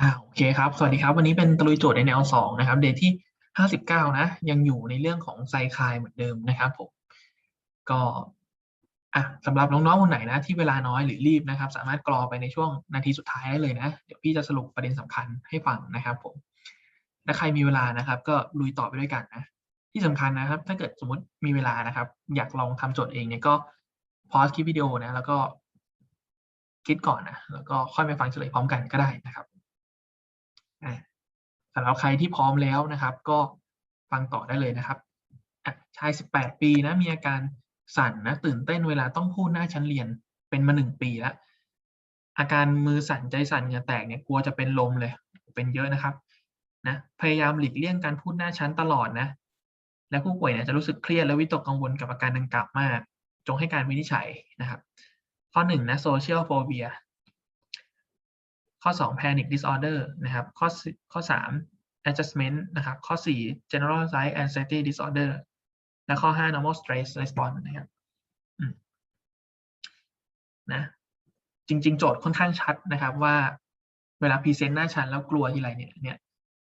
อ่าโอเคครับ สวัสดีครับ วันนี้เป็นตะลุยโจทย์ในแนวสองนะครับ เดทที่ห้าสิบเก้านะ ยังอยู่ในเรื่องของไซคลายเหมือนเดิมนะครับผม ก็อะสำหรับน้องๆคนไหนนะที่เวลาน้อยหรือรีบนะครับ สามารถกรอไปในช่วงนาทีสุดท้ายได้เลยนะ เดี๋ยวพี่จะสรุปประเด็นสำคัญให้ฟังนะครับผมถ้าใครมีเวลานะครับ ก็ลุยต่อไปด้วยกันนะ ที่สำคัญนะครับ ถ้าเกิดสมมติมีเวลานะครับ อยากลองทำโจทย์เองเนี่ยก็พอสคลิปวิดีโอนะ แล้วก็คิดก่อนนะ แล้วก็ค่อยไปฟังเฉลยพร้อมกันก็ได้นะครับ สำหรับใครที่พร้อมแล้วนะครับ ก็ฟังต่อได้เลยนะครับชาย 18 ปีนะมีอาการสั่นนะตื่นเต้นเวลาต้องพูดหน้าชั้นเรียนเป็นมาหนึ่งปีแล้วอาการมือสั่นใจสั่นเหงื่อแตกเนี่ยกลัวจะเป็นลมเลย เป็นเยอะนะครับนะพยายามหลีกเลี่ยงการพูดหน้าชั้นตลอดนะ และผู้ป่วยเนี่ยจะรู้สึกเครียดและวิตกกังวลกับอาการดังกล่าวมาก จงให้การวินิจฉัยนะครับ ข้อหนึ่งนะ social phobia ข้อ 2 panic disorder นะครับข้อข้อ 3 adjustment นะครับข้อ 4 generalized anxiety disorder และข้อ 5 normal stress response นะครับนะจริง ๆ โจทย์ค่อนข้างชัดนะครับว่าเวลาพรีเซนต์หน้าชั้นแล้วกลัวทีไรเนี่ยเนี่ย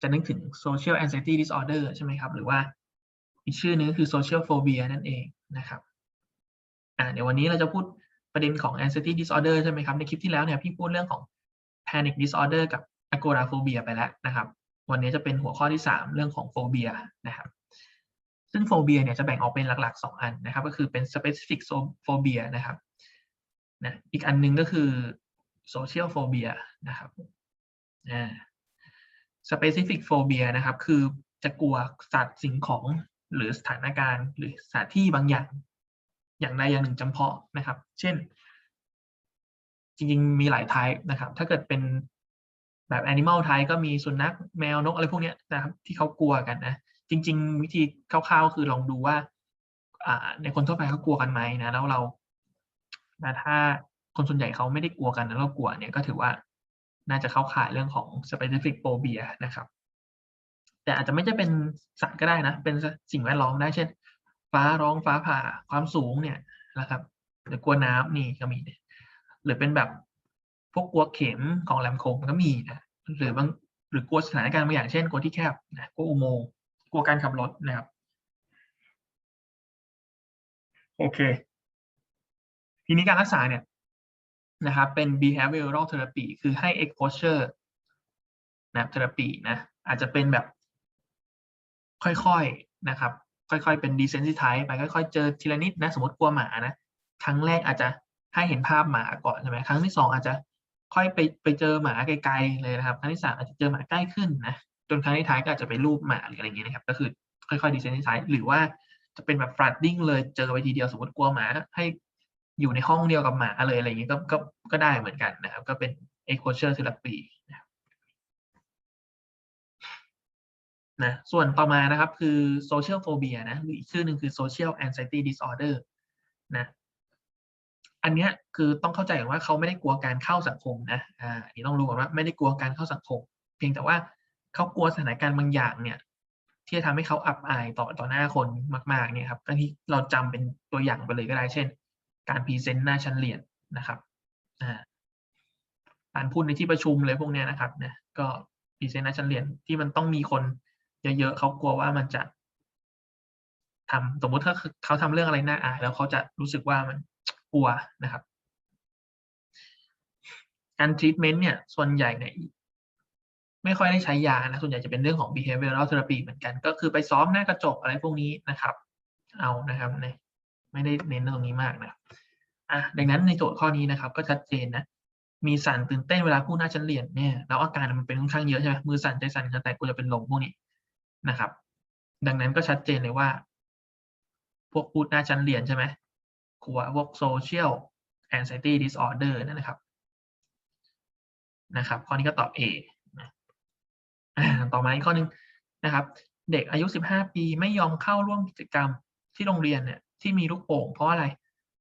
จะนึกถึง social anxiety disorder ใช่ไหมครับ หรือว่าอีกชื่อนึงคือ social phobia นั่นเองนะครับอ่าเดี๋ยววันนี้เราจะพูดประเด็นของ anxiety disorder ใช่ไหมครับ ในคลิปที่แล้วเนี่ยพี่พูดเรื่องของ panic disorder กับ agoraphobia ไปแล้วนะครับ วันนี้จะเป็นหัวข้อที่ 3 เรื่องของ phobia นะครับ ซึ่ง phobia เนี่ยจะแบ่งออกเป็นหลักๆ 2 อันนะครับ ก็คือเป็น specific phobia นะครับนะอีกอันหนึงก็คือ social phobia นะครับอ่า specific phobia นะครับ คือจะกลัวสัตว์สิ่งของหรือสถานการณ์ หรือสถานที่บางอย่าง อย่างใดอย่างหนึ่งจำเพาะนะครับ เช่น จริงๆ มีหลาย type นะครับ ถ้าเกิดเป็นแบบ animal type ก็มีสุนัขแมวนกอะไรพวกนี้นะครับที่เขากลัวกันนะ จริง ๆ วิธีคร่าวๆคือลองดูว่าอ่าในคนทั่วไปเขากลัวกันไหมนะ แล้วเรานะถ้าคนส่วนใหญ่เขาไม่ได้กลัวกันแล้วเรากลัวเนี่ยก็ถือว่าน่าจะเข้าข่ายเรื่องของ specific phobia นะครับ แต่อาจจะไม่ใช่เป็นสัตว์ก็ได้นะ เป็นสิ่งแวดล้อมได้เช่น ฟ้าร้องฟ้าผ่าความสูงเนี่ยนะครับหรือกลัวน้ำนี่ก็มีเนี่ย หรือเป็นแบบพวกกลัวเข็มของแหลมคมก็มีนะหรือบางหรือกลัวสถานการณ์บางอย่างเช่นกลัวที่แคบนะกลัวอุโมงค์กลัวการขับรถนะครับ โอเค ทีนี้การรักษาเนี่ยนะครับเป็น behavioral therapy คือให้ exposure นะ therapy นะอาจจะเป็นแบบค่อยๆนะครับ ค่อยๆเป็น desensitize ไปค่อยๆ เจอทีละนิดนะ สมมติกลัวหมานะ ครั้งแรกอาจจะ ให้เห็นภาพหมาก่อนใช่ไหมครั้งที่สองอาจจะค่อยไปไปเจอหมาไกลๆเลยนะครับ ครั้งที่สามอาจจะเจอหมาใกล้ขึ้นนะจนครั้งที่ท้ายก็อาจจะไปรูปหมาหรืออะไรอย่างเงี้ยนะครับ ก็คือค่อยๆ desensitize หรือว่าจะเป็นแบบ flooding เลยเจอไปทีเดียวสมมติกลัวหมาให้อยู่ในห้องเดียวกับหมาเลยอะไรอย่างงี้ก็ก็ก็ได้เหมือนกันนะครับ ก็เป็น exposure therapy นะครับนะส่วนต่อมานะครับคือ social phobia นะหรืออีกชื่อหนึ่งคือ social anxiety disorder นะ อันเนี้ยคือต้องเข้าใจก่อนว่าเขาไม่ได้กลัวการเข้าสังคมนะอ่าอันนี้ต้องรู้ก่อนว่าไม่ได้กลัวการเข้าสังคม เพียงแต่ว่าเขากลัวสถานการณ์บางอย่างเนี่ย ที่จะทำให้เขาอับอายต่อต่อหน้าคนมากๆเนี่ยครับการที่เราจำเป็นตัวอย่างไปเลยก็ได้เช่น การพรีเซนต์หน้าชั้นเรียนนะครับอ่าการพูดในที่ประชุมเลยพวกเนี้ยนะครับนะก็พรีเซนต์หน้าชั้นเรียนที่มันต้องมีคนเยอะๆเขากลัวว่ามันจะทำสมมุติถ้าเขาทำเรื่องอะไรน่าอายแล้วเขาจะรู้สึกว่ามัน กลัวนะครับ การทรีทเมนต์เนี่ยส่วนใหญ่เนี่ยไม่ค่อยได้ใช้ยานะส่วนใหญ่จะเป็นเรื่องของ behavioral therapy เหมือนกัน ก็คือไปซ้อมหน้ากระจกอะไรพวกนี้นะครับ เอานะครับเนี่ยไม่ได้เน้นตรงนี้มากนะอะดังนั้นในโจทย์ข้อนี้นะครับ ก็ชัดเจนนะมีสั่นตื่นเต้นเวลาพูดหน้าชั้นเรียนเนี่ยแล้วอาการมันเป็นค่อนข้างเยอะใช่ไหมมือสั่นใจสั่นแต่กูจะเป็นลมพวกนี้นะครับ ดังนั้นก็ชัดเจนเลยว่า พวกพูดหน้าชั้นเรียนใช่ไหม กลัวพวก social anxiety disorder นั่นนะครับนะครับ ข้อนี้ก็ตอบ A นะต่อมาอีกข้อนึงนะครับ เด็กอายุ 15 ปีไม่ยอมเข้าร่วมกิจกรรมที่โรงเรียนเนี่ยที่มีลูกโป่งเพราะอะไร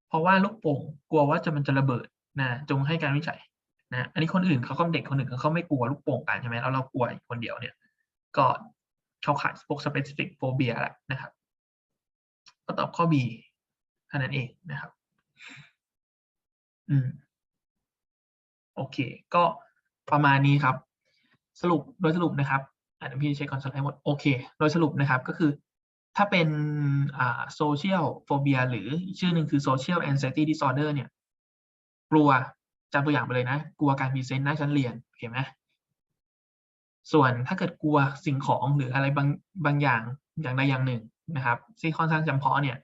เพราะว่าลูกโป่งกลัวว่าจะมันจะระเบิดนะจงให้การวิจัยนะอันนี้คนอื่นเขาก็เด็กคนอื่นเขาไม่กลัวลูกโป่งกันใช่ไหมแล้วเรากลัวคนเดียวเนี่ย ก็เขาขายพวก specific phobia แหละนะครับ ก็ตอบข้อ B ท่านั้นเองนะครับ อืม โอเค ก็ประมาณนี้ครับ สรุปโดยสรุปนะครับอะเดี๋ยวพี่เช็คก่อนสไลด์หมด โอเค โดยสรุปนะครับก็คือถ้าเป็นอ่า social phobia หรือชื่อหนึ่งคือ social anxiety disorder เนี่ย กลัวจำตัวอย่างไปเลยนะ กลัวการพรีเซนต์หน้าชั้นเรียนโอเคไหมส่วนถ้าเกิดกลัวสิ่งของหรืออะไรบางบางอย่างอย่างใดอย่างหนึ่งนะครับที่ค่อนข้างจำเพาะเนี่ย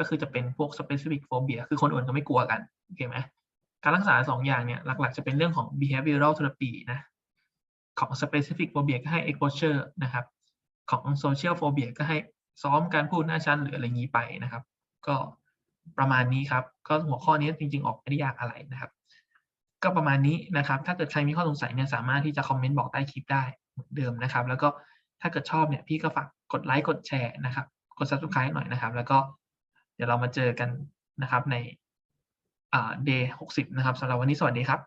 ก็คือจะเป็นพวก specific phobia คือคนอื่นก็ไม่กลัวกันโอเคไหมการรักษาสองอย่างเนี่ยหลักๆ จะเป็นเรื่องของ behavioral therapy นะของ specific phobia ก็ให้ exposure นะครับ ของ social phobia ก็ให้ซ้อมการพูดหน้าชั้นหรืออะไรงี้ไปนะครับ ก็ประมาณนี้ครับ ก็หัวข้อนี้จริง ๆ ออกไม่ได้ยากอะไรนะครับ ก็ประมาณนี้นะครับ ถ้าเกิดใครมีข้อสงสัยเนี่ยสามารถที่จะคอมเมนต์บอกใต้คลิปได้เหมือนเดิมนะครับ แล้วก็ถ้าเกิดชอบเนี่ยพี่ก็ฝากกดไลค์กดแชร์นะครับ กด subscribe หน่อยนะครับ แล้วก็ ดี๋ยวเรามาเจอกันนะครับในเดย์หกสิบนะครับสำหรับวันนี้สวัสดีครับ